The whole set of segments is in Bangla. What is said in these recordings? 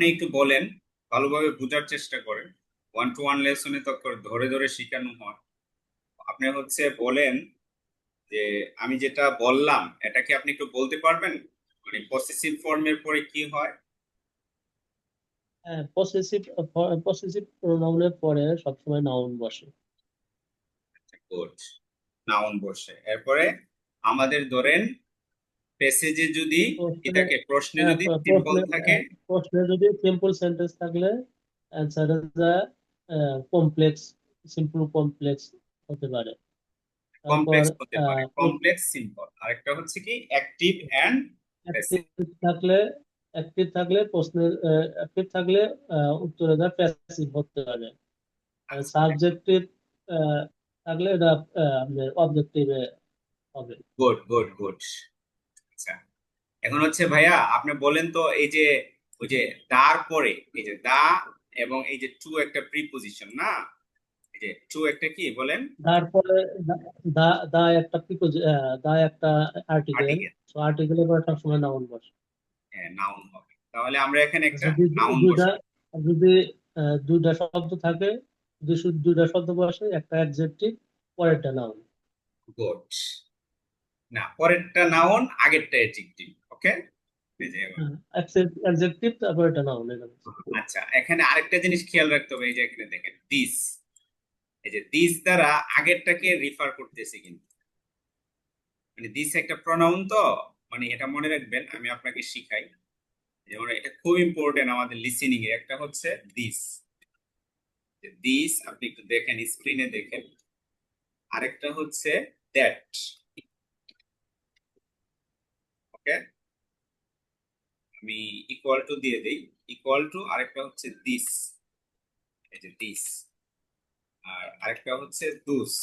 আপনি একটু বলেন ভালোভাবে বোঝার চেষ্টা করেন। ওয়ান টু ওয়ান লেসনে তো ধরে ধরে শেখানো হয়। আপনি হচ্ছে বলেন যে আমি যেটা বললাম এটা কি আপনি একটু বলতে পারবেন? মানে পসেসিভ ফর্মের পরে কি হয়? হ্যাঁ পসেসিভ পসেসিভ প্রোনাউনের পরে সবসময় নাউন বসে। গুড নাউন বসে। এরপরে আমাদের ধরেন প্যাসেজে যদি এটাকে প্রশ্নে হ্যাঁ, যদি সিম্পল থাকে প্রশ্নে যদি সিম্পল সেন্টেন্স থাকলে answer is complex simple complex হতে পারে। কমপ্লেক্স হতে পারে। কমপ্লেক্স সিম্পল আরেকটা হচ্ছে কি? অ্যাক্টিভ এন্ড অ্যাক্টিভ থাকলে অ্যাক্টিভ থাকলে প্রশ্নের অ্যাক্টিভ থাকলে উত্তরে যা প্যাসিভ হতে পারে। সাবজেক্টিভ থাকলে এটা আপনার অবজেক্টিভে হবে। গুড গুড গুড আচ্ছা। এখন হচ্ছে ভাইয়া আপনি বলেন তো এই যে ওই যে দার পরে এই যে দা এবং এই যে টু একটা প্রিপোজিশন না? এই যে টু একটা কি বলেন? তারপরে দা- দা দা একটা দা একটা আর্টিকেল আর্টিকেল তো আর্টিকেলের পরে সবসময় নাউন বসে। হ্যাঁ নাউন হবে। তাহলে আমরা এখানে একটা যদি নাউন বসে। যদি দুইটা শব্দ থাকে যদি শুধু দুইটা শব্দ বসে একটা অ্যাডজেক্টিভ পরেরটা নাউন গুড না পরেরটা নাউন আগেরটা অ্যাডজেক্টিভ ওকে। অ্যাডজেক্টিভ তারপর এটা নাউন আচ্ছা এখানে আরেকটা জিনিস খেয়াল রাখতে হবে এই যে এখানে দেখেন দিস এই যে দিস দ্বারা আগেরটাকে রিফার করতেছে কিন্তু। মানে দিস একটা প্রনাউন তো মানে এটা মনে রাখবেন আমি আপনাকে শিখাই। যেমন এটা খুব ইম্পর্টেন্ট আমাদের লিসেনিং এ একটা হচ্ছে দিস দিস আপনি একটু দেখেন স্ক্রিনে দেখেন। আরেকটা হচ্ছে দ্যাট ওকে? আমি ইকুয়াল টু দিয়ে দেই। ইকুয়াল টু আরেকটা হচ্ছে দিস এই যে দিস আর আরেকটা হচ্ছে দুস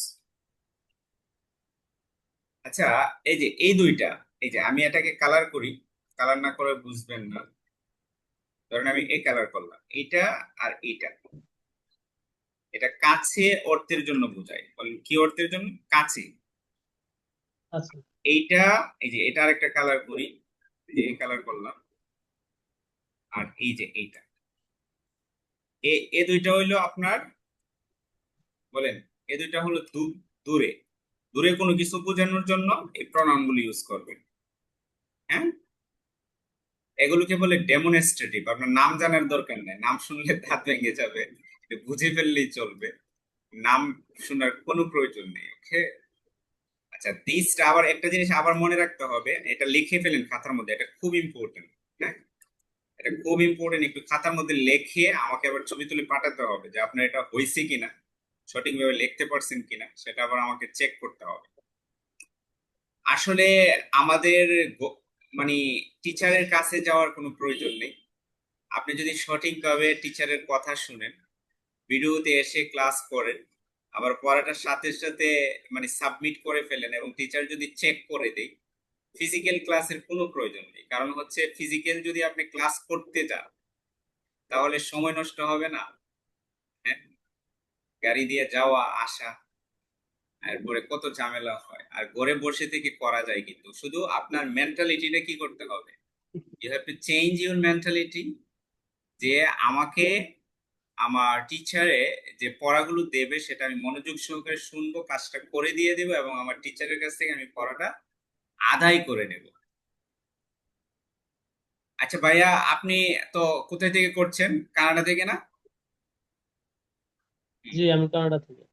আচ্ছা এই যে এই দুইটা, এই যে আমি এটাকে কালার করি কালার না করে বুঝবেন না। ধরেন আমি এই কালার করলাম এটা আর এটা এটা কাছে অর্থের জন্য বোঝায়। বলেন কি অর্থের জন্য? কাছে। আচ্ছা এইটা, এই যে এটা আরেকটা কালার করি, এই কালার করলাম, আর এই যে এইটা। এ দুইটা হইল আপনার, বলেন, এ দুইটা হলো দূরে। দূরে কোনো কিছু বোঝানোর জন্য এই প্রনাউনগুলো ইউজ করবেন। হ্যাঁ? এগুলোকে বলে ডেমনস্ট্রেটিভ আপনার নাম জানার দরকার নেই। নাম শুনলে দাঁত ভেঙে যাবে। বুঝে ফেললেই চলবে। নাম শোনার কোনো প্রয়োজন নেই ওকে আচ্ছা দিসটা আবার একটা জিনিস আবার মনে রাখতে হবে, এটা লিখে ফেলেন খাতার মধ্যে, এটা খুব ইম্পর্টেন্ট হ্যাঁ? এটা খুব ইম্পর্টেন্ট একটু খাতার মধ্যে লিখে আমাকে আবার ছবি তুলে পাঠাতে হবে যে আপনার এটা হয়েছে কিনা, সঠিকভাবে লিখতে পারছেন কিনা, সেটা আবার আমাকে চেক করতে হবে। আসলে আমাদের মানে টিচারের কাছে যাওয়ার কোনো প্রয়োজন নেই। আপনি যদি সঠিকভাবে টিচারের কথা শুনেন ভিডিওতে এসে ক্লাস করেন আবার পড়াটার সাথে সাথে মানে সাবমিট করে ফেলেন এবং টিচার যদি চেক করে দেয় ফিজিক্যাল ক্লাসের কোনো প্রয়োজন নেই। কারণ হচ্ছে ফিজিক্যাল যদি আপনি ক্লাস করতে যান তাহলে সময় নষ্ট হবে না। হ্যাঁ? গাড়ি দিয়ে যাওয়া, আসা, এরপরে কত ঝামেলা হয়। আর ঘরে বসে থেকে করা যায় কিন্তু। শুধু আপনার মেন্টালিটিটা কি করতে হবে? You have to change your mentality যে আমাকে আমার টিচারে যে পড়াগুলো দেবে সেটা আমি মনোযোগ সহকারে শুনব কাজটা করে দিয়ে দেবো এবং আমার টিচারের কাছ থেকে আমি পড়াটা আদায় করে নেব। আচ্ছা ভাইয়া আপনি তো কোথায় থেকে করছেন? কানাডা থেকে না? জি আমি কানাডা থেকে।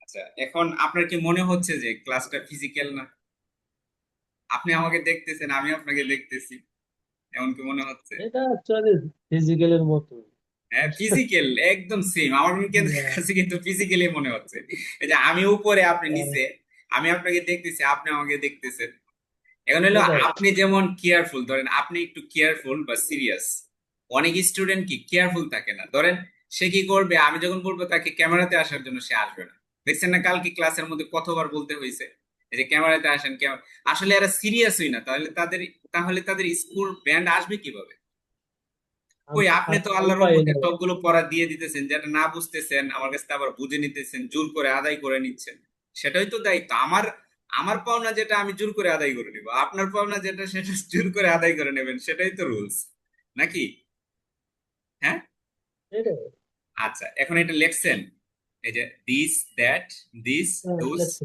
আচ্ছা এখন আপনার কি মনে হচ্ছে যে ক্লাসটা ফিজিক্যাল না? আপনি আমাকে দেখতেছেন আমি আপনাকে দেখতেছি। এমন কি মনে হচ্ছে? এটা অ্যাকচুয়ালি ফিজিক্যালের মতো হ্যাঁ ফিজিক্যাল একদম সেম আমার। কাছে কিন্তু ফিজিক্যালি মনে হচ্ছে। এই যে আমি উপরে আপনি নিচে আমি আপনাকে দেখতেছি আপনি আমাকে দেখতেছেন। এখন হলো আপনি যেমন কেয়ারফুল ধরেন আপনি একটু কেয়ারফুল বা সিরিয়াস অনেক স্টুডেন্ট কি কেয়ারফুল থাকে না? ধরেন সে কি করবে? আমি যখন বলব তাকে ক্যামেরাতে আসার জন্য সে আসবে না। দেখছেন না কালকে ক্লাসের মধ্যে কতবার বলতে হয়েছে এই যে ক্যামেরাতে আসেন আসলে এরা সিরিয়াস হই না। তাহলে তাদের তাহলে তাদের স্কুল ব্যান্ড আসবে কীভাবে? ওই আপনি তো আল্লাহর রহমতে। সবগুলো পড়া দিয়ে দিতেছেন যেটা না বুঝতেছেন আমার কাছে আবার বুঝে নিতেছেন জোর করে আদায় করে নিচ্ছেন। সেটাই তো দায়িত্ব। আমার আমার পাওনা যেটা আমি জোর করে আদায় করে নিব। আপনার পাওনা যেটা সেটা জোর করে আদায় করে নেবেন সেটাই তো রুলস। নাকি? এটাই আচ্ছা এখন এটা লিখছেন। এই যে দিস দ্যাট দিস হ্যাঁ, লেখছি।